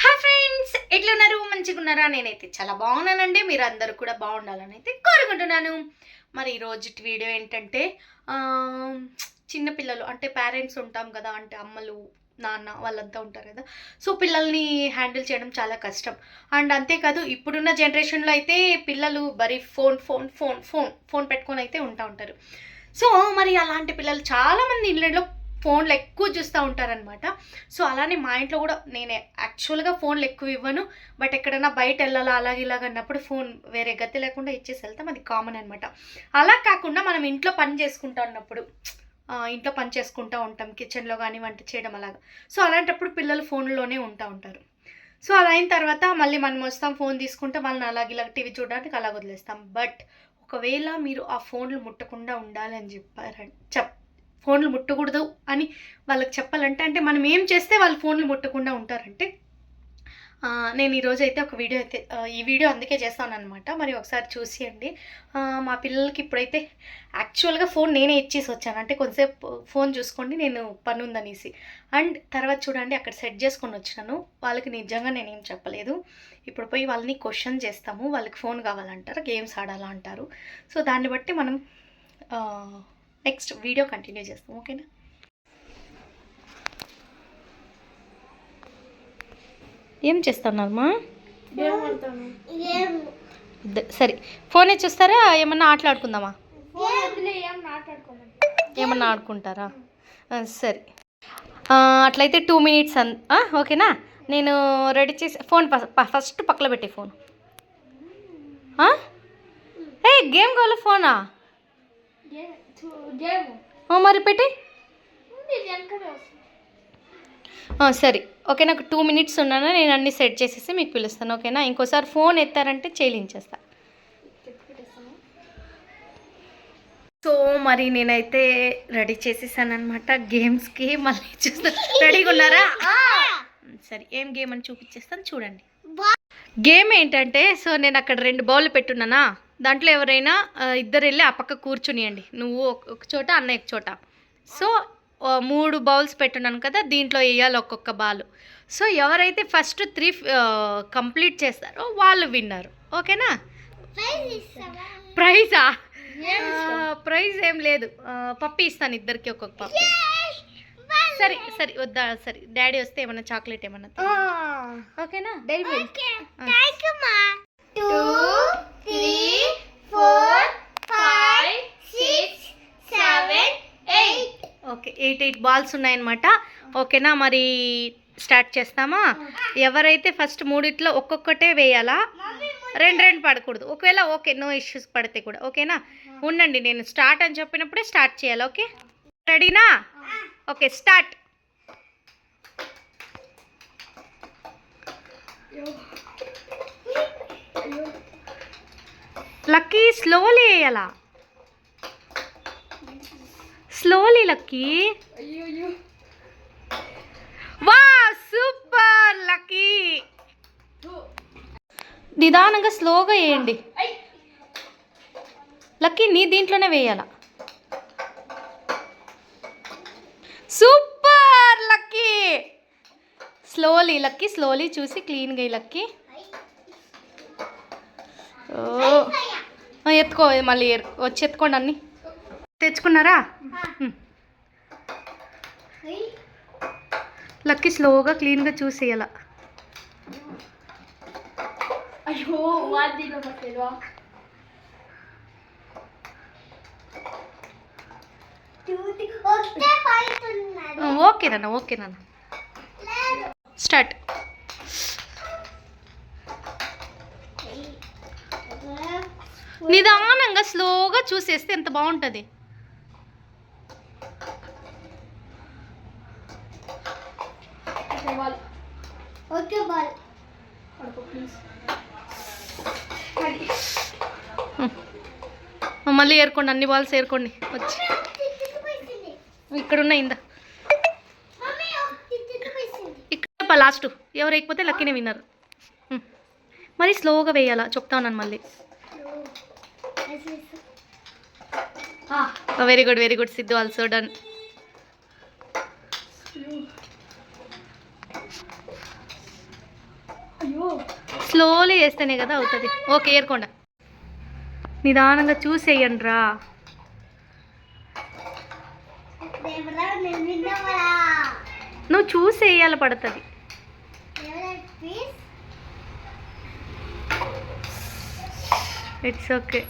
Hi friends ఎట్లున్నారు మంచిగా ఉన్నారా? నేనైతే చాలా బాగున్నానండి. మీరు అందరూ కూడా బాగుండాలని అయితే కోరుకుంటున్నాను. మరి ఈరోజు వీడియో ఏంటంటే చిన్నపిల్లలు అంటే పేరెంట్స్ ఉంటాం కదా అంటే అమ్మలు నాన్న వాళ్ళంతా ఉంటారు కదా. సో పిల్లల్ని హ్యాండిల్ చేయడం చాలా కష్టం. అండ్ అంతేకాదు ఇప్పుడున్న జనరేషన్లో అయితే పిల్లలు bury phone phone phone phone phone పెట్టుకొని అయితే ఉంటా ఉంటారు. సో మరి అలాంటి పిల్లలు చాలామంది ఇళ్ళలో ఫోన్లు ఎక్కువ చూస్తూ ఉంటారనమాట సో అలానే మా ఇంట్లో కూడా నేను యాక్చువల్గా ఫోన్లు ఎక్కువ ఇవ్వను. బట్ ఎక్కడైనా బయట వెళ్ళాలా అలాగే ఇలాగ అన్నప్పుడు ఫోన్ వేరే గతి లేకుండా ఇచ్చేసి వెళ్తాం. అది కామన్ అనమాట అలా కాకుండా మనం ఇంట్లో పని చేసుకుంటా ఉన్నప్పుడు ఇంట్లో పని చేసుకుంటూ ఉంటాం. కిచెన్లో కానీ వంట చేయడం అలాగా. సో అలాంటప్పుడు పిల్లలు ఫోన్లోనే ఉంటా ఉంటారు. సో అలా అయిన తర్వాత మళ్ళీ మనం వస్తాం ఫోన్ తీసుకుంటే వాళ్ళని అలాగే ఇలాగ టీవీ చూడడానికి అలా వదిలేస్తాం. బట్ ఒకవేళ మీరు ఆ ఫోన్లు ముట్టకుండా ఉండాలని చెప్పారని చెప్ ఫోన్లు ముట్టకూడదు అని వాళ్ళకి చెప్పాలంటే అంటే మనం ఏం చేస్తే వాళ్ళు ఫోన్లు ముట్టకుండా ఉంటారంటే నేను ఈరోజు అయితే ఒక వీడియో అయితే ఈ వీడియో అందుకే చేస్తాను అనమాట మరి ఒకసారి చూసేయండి. మా పిల్లలకి ఇప్పుడైతే యాక్చువల్గా ఫోన్ నేనే ఇచ్చేసి వచ్చాను. అంటే కొంతసేపు ఫోన్ చూసుకోండి నేను పని ఉందనేసి అండ్ తర్వాత చూడండి అక్కడ సెట్ చేసుకొని వచ్చినాను. వాళ్ళకి నిజంగా నేనేం చెప్పలేదు. ఇప్పుడు పోయి వాళ్ళని క్వశ్చన్ చేస్తాము. వాళ్ళకి ఫోన్ కావాలంటారు గేమ్స్ ఆడాలా అంటారు సో దాన్ని బట్టి మనం నెక్స్ట్ వీడియో కంటిన్యూ చేస్తాం ఓకేనా? ఏం చేస్తున్నారమ్మా సరే ఫోనే చూస్తారా? ఏమన్నా ఆటలాడుకుందామా? ఏమన్నా ఆడుకుంటారా? సరే. అట్లయితే టూ మినిట్స్ అన్ ఆ, ఓకేనా? నేను రెడీ చేసి ఫోన్ ఫస్ట్ పక్కన పెట్టే ఫోన్. ఆ? ఏ గేమ్ కావాలి ఫోనా? మరి పెట్టి. సరే. ఓకే నాకు టూ మినిట్స్ ఉన్నాను? నేను అన్ని సెట్ చేసేసి మీకు పిలుస్తాను ఓకేనా? ఇంకోసారి ఫోన్ ఎత్తారంటే చేయించేస్తా సో మరి నేనైతే రెడీ చేసేసాను అనమాట గేమ్స్కి. మళ్ళీ చూస్తా. రెడీగా ఉన్నారా? సరే. ఏం గేమ్ అని చూపించేస్తాను చూడండి. గేమ్ ఏంటంటే సో నేను అక్కడ రెండు బౌల్ పెట్టున్నానా? దాంట్లో ఎవరైనా ఇద్దరు వెళ్ళి ఆ పక్క కూర్చునియండి. నువ్వు ఒక- చోట అన్నయ్య ఒక చోట. సో మూడు బౌల్స్ పెట్టున్నాను కదా దీంట్లో వేయాలి ఒక్కొక్క బాల్ సో ఎవరైతే ఫస్ట్ త్రీ కంప్లీట్ చేస్తారో వాళ్ళు విన్నారు ఓకేనా? ప్రైజా ప్రైజ్ ఏం లేదు. పప్పి ఇస్తాను ఇద్దరికి ఒక్కొక్క పప్పి సరే సరే వద్దా సరే. డాడీ వస్తే ఏమన్నా చాక్లెట్ ఏమన్నా. ఓకేనా? Dairy Milk okay eight eight balls ఉన్నాయన్నమాట. ఓకేనా మరి స్టార్ట్ చేస్తామా? ఎవరైతే ఫస్ట్ మూడిట్లో ఒక్కొక్కటే వేయాలా? రెండు రెండు పడకూడదు. ఒకవేళ ఓకే నో ఇష్యూస్ పడితే కూడా ఓకేనా? ఉండండి నేను స్టార్ట్ అని చెప్పినప్పుడే స్టార్ట్ చేయాలి ఓకే? రెడీనా? Okay start. లక్కీ స్లోలీ వేయాలా? Slowly lucky. వా సూపర్ లక్కీ. నిదానంగా స్లోగా వేయండి. లక్కీ నీ దీంట్లోనే వేయాల? Super Lucky. Slowly Lucky slowly చూసి క్లీన్గా లక్కీ. ఎత్తుకో మళ్ళీ వచ్చి ఎత్తుకోండి అన్ని. తెచ్చుకున్నారా. లక్కీ స్లోగా క్లీన్గా చూసేయాల. అయ్యో వాదిలో పట్టేదా ఓకే నాన్న ఓకే నాన్న స్టార్ట్ నిదానంగా స్లోగా చూసేస్తే ఎంత బాగుంటుంది. ఓకే బాల్ మళ్ళీ ఏరుకోండి అన్ని బాల్స్ ఏరుకోండి. వచ్చి. ఇక్కడ ఇందా. ఇక్కడ లాస్ట్. ఎవరు వేయకపోతే లక్కీనే విన్నారు. మరి స్లోగా వేయాలా చెప్తా ఉన్నాను మళ్ళీ. Very good very good Siddhu also done slowly వేస్తేనే కదా అవుతుంది. ఓకే ఏర్కొండ. నిదానంగా చూసేయండి రా నువ్వు చూసేయాలి పడుతుంది. ఇట్స్ ఓకే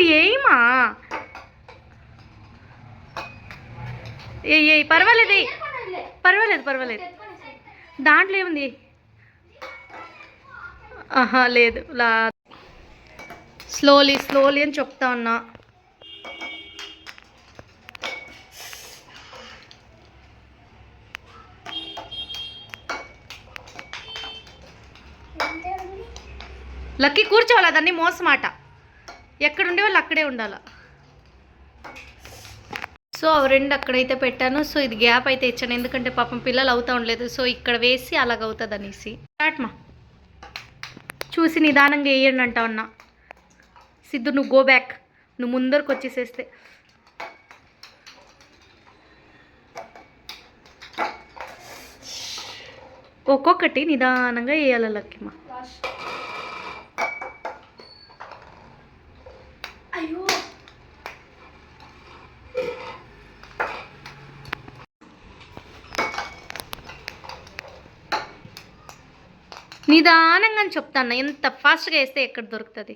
నువ్వు ఏమా? ఏ ఏ పర్వాలేదు పర్వాలేదు పర్వాలేదు. దాంట్లో ఏముంది? ఆహా లేదు. లా. స్లోలీ స్లోలీ అని చెప్తా ఉన్నా లక్కీ కూర్చోవాలి? అదన్నీ మోసమాట. ఎక్కడ ఉండే వాళ్ళు అక్కడే ఉండాలి? సో అవి రెండు అక్కడైతే పెట్టాను. సో ఇది గ్యాప్ అయితే ఇచ్చాను. ఎందుకంటే పాపం పిల్లలు అవుతా ఉండలేదు. సో ఇక్కడ వేసి అలాగవుతుంది అనేసి. స్టార్ట్మా చూసి నిదానంగా వేయండి అంటా ఉన్నా. సిద్ధు నువ్వు గో బ్యాక్ నువ్వు ముందరకు వచ్చేసేస్తే. ఒక్కొక్కటి నిదానంగా వేయాలి లక్కిమా లాస్ట్ అయ్యో నిదానంగా చెప్తాను ఎంత ఫాస్ట్గా వేస్తే ఎక్కడ దొరుకుతుంది?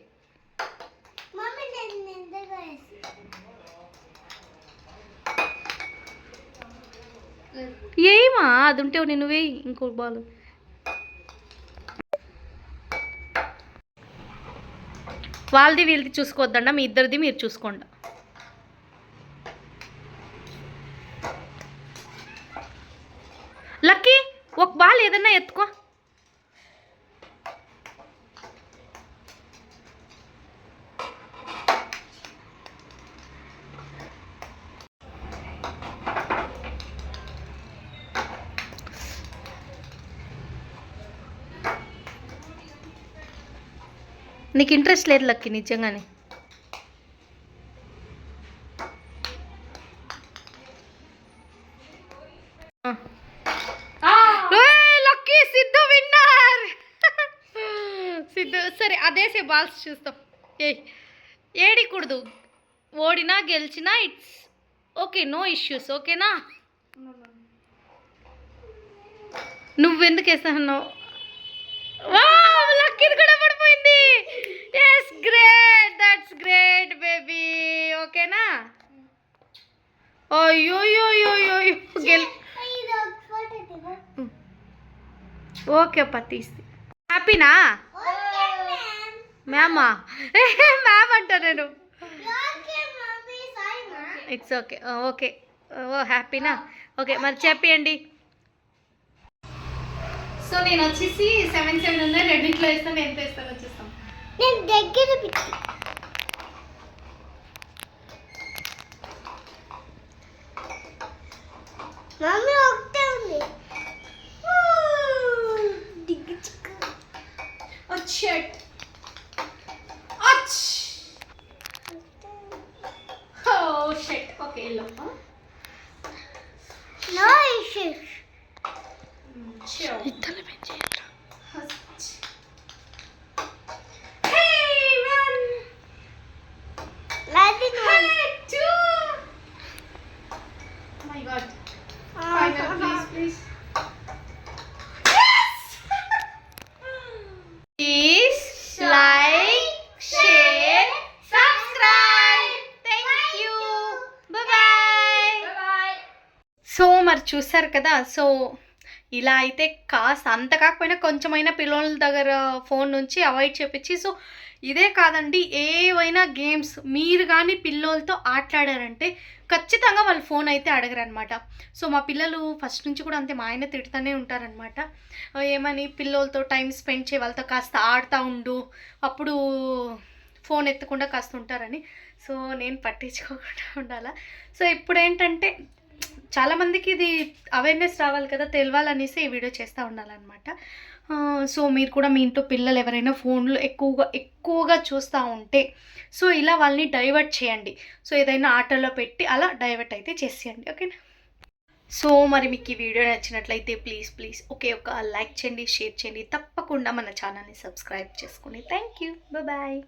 ఏమా అది ఉంటే నేను వేయి ఇంకో బాల్. వాళ్ళది వీళ్ళది చూసుకోవద్దండ మీ ఇద్దరిది మీరు చూసుకోండి. లక్కీ ఒక బాల్ ఏదన్నా ఎత్తుకో. నీకు ఇంట్రెస్ట్ లేదు లక్కీ నిజంగానే. Lucky Siddhu winner! సిద్ధు సరే అదేసే బాల్స్ చూస్తాం. ఏ ఏడికూడదు. ఓడినా గెలిచినా ఇట్స్ ఓకే నో ఇష్యూస్ ఓకేనా నువ్వెందుకు వేస్తున్నావు లక్కీది కూడా పడిపోయింది. Yes great that's great baby ఓకేనా అయ్యో గెల్ ఓకే అప్ప తీసి. హ్యాపీనా? మ్యామ్? మ్యామా మ్యామ్ అంట నేను. It's okay okay. ఓ హ్యాపీనా? ఓకే మరి చెప్పండి సో నేను వచ్చేసి సెవెన్ సెవెన్ ఉన్నాయి రెండింటిలో వేస్తాను ఎంత వేస్తాను వచ్చేస్తాం నేను దగ్గర మమ్మీ ఒకటే ఉంది. దిగ్గు సో మరి చూసారు కదా సో ఇలా అయితే కాస్త అంత కాకపోయినా కొంచెమైనా పిల్లల దగ్గర ఫోన్ నుంచి అవాయిడ్ చేపించి సో ఇదే కాదండి ఏవైనా గేమ్స్ మీరు కానీ పిల్లలతో ఆటలాడారంటే ఖచ్చితంగా వాళ్ళు ఫోన్ అయితే అడగరనమాట సో మా పిల్లలు ఫస్ట్ నుంచి కూడా అంతే మా ఆయన తిడుతూనే ఉంటారనమాట ఏమని పిల్లలతో టైం స్పెండ్ చేయ వాళ్ళతో కాస్త ఆడుతూ ఉండు అప్పుడు ఫోన్ ఎత్తకుండా కాస్త ఉంటారని. సో నేను పట్టించుకోకుండా ఉండాలా. సో ఇప్పుడు ఏంటంటే చాలామందికి ఇది అవేర్నెస్ రావాలి కదా తెలవాలనేసి ఈ వీడియో చేస్తూ ఉండాలన్నమాట. సో మీరు కూడా మీ ఇంట్లో పిల్లలు ఎవరైనా ఫోన్లు ఎక్కువగా ఎక్కువగా చూస్తూ ఉంటే సో ఇలా వాళ్ళని డైవర్ట్ చేయండి. సో ఏదైనా ఆటలో పెట్టి అలా డైవర్ట్ అయితే చేసేయండి ఓకేనా సో మరి మీకు ఈ వీడియో నచ్చినట్లయితే ప్లీజ్ ప్లీజ్ ఒకే ఒక లైక్ చేయండి షేర్ చేయండి తప్పకుండా మన ఛానల్ని సబ్స్క్రైబ్ చేసుకోండి థ్యాంక్ యూ బాయ్